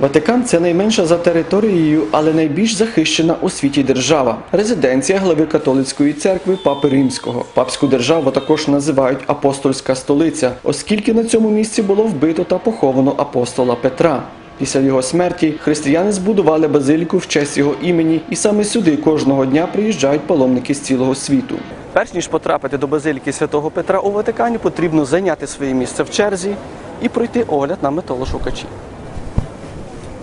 Ватикан це найменша за територією, але найбільш захищена у світі держава. Резиденція глави католицької церкви Папи Римського. Папську державу також називають апостольська столиця, оскільки на цьому місці було вбито та поховано апостола Петра. Після його смерті християни збудували базиліку в честь його імені, і саме сюди кожного дня приїжджають паломники з цілого світу. Перш ніж потрапити до базиліки святого Петра у Ватикані, потрібно зайняти своє місце в черзі і пройти огляд на металошукачі.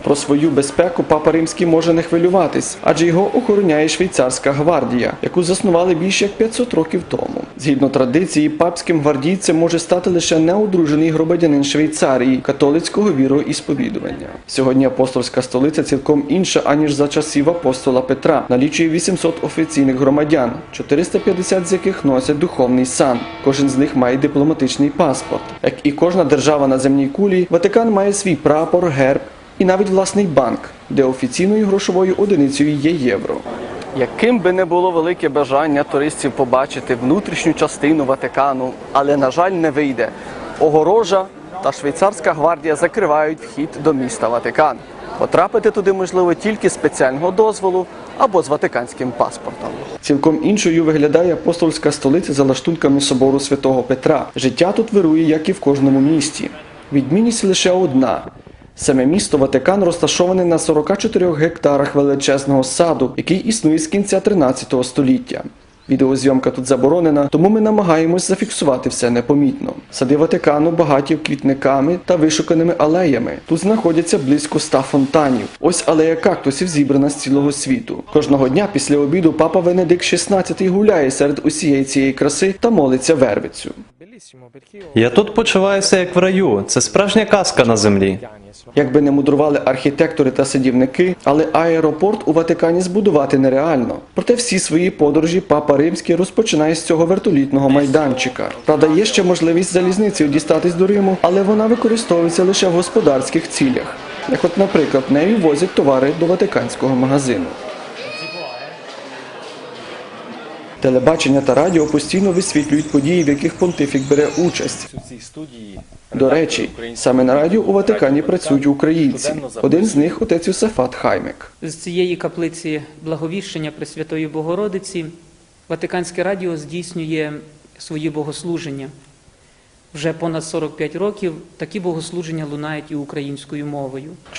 Про свою безпеку папа римський може не хвилюватись, адже його охороняє швейцарська гвардія, яку заснували більше як 500 років тому. Згідно традиції, папським гвардійцем може стати лише неодружений громадянин Швейцарії католицького віроісповідування. Сьогодні апостольська столиця цілком інша аніж за часів апостола Петра. Налічує 800 офіційних громадян, 450 з яких носять духовний сан. Кожен з них має дипломатичний паспорт. Як і кожна держава на земній кулі, Ватикан має свій прапор, герб і навіть власний банк, де офіційною грошовою одиницею є євро. Яким би не було велике бажання туристів побачити внутрішню частину Ватикану, але на жаль не вийде. Огорожа та швейцарська гвардія закривають вхід до міста Ватикан. Потрапити туди можливо тільки спеціального дозволу або з ватиканським паспортом. Цілком іншою виглядає апостольська столиця за лаштунками собору святого Петра. Життя тут вирує, як і в кожному місті. Відмінність лише одна. Саме місто Ватикан розташоване на 44 гектарах величезного саду, який існує з кінця 13 століття. Відеозйомка тут заборонена, тому ми намагаємось зафіксувати все непомітно. Сади Ватикану багаті квітниками та вишуканими алеями. Тут знаходяться близько ста фонтанів. Ось алея кактусів зібрана з цілого світу. Кожного дня після обіду папа Венедикт XVI гуляє серед усієї цієї краси та молиться вервицю. Я тут почуваюся як в раю. Це справжня казка на землі. Якби не мудрували архітектори та садівники, але аеропорт у Ватикані збудувати нереально. Проте всі свої подорожі папа римський розпочинає з цього вертолітного майданчика. Правда, є ще можливість залізницею дістатись до Риму, але вона використовується лише в господарських цілях. Як от, наприклад, нею возять товари до ватиканського магазину. Телебачення та радіо постійно висвітлюють події, в яких понтифік бере участь. До речі, саме на радіо у Ватикані працюють українці. Один з них отець Юсафат Хаймик. З цієї каплиці благовіщення Пресвятої Богородиці Ватиканське радіо здійснює свої богослуження. Вже понад 45 років такі богослуження лунають і українською мовою.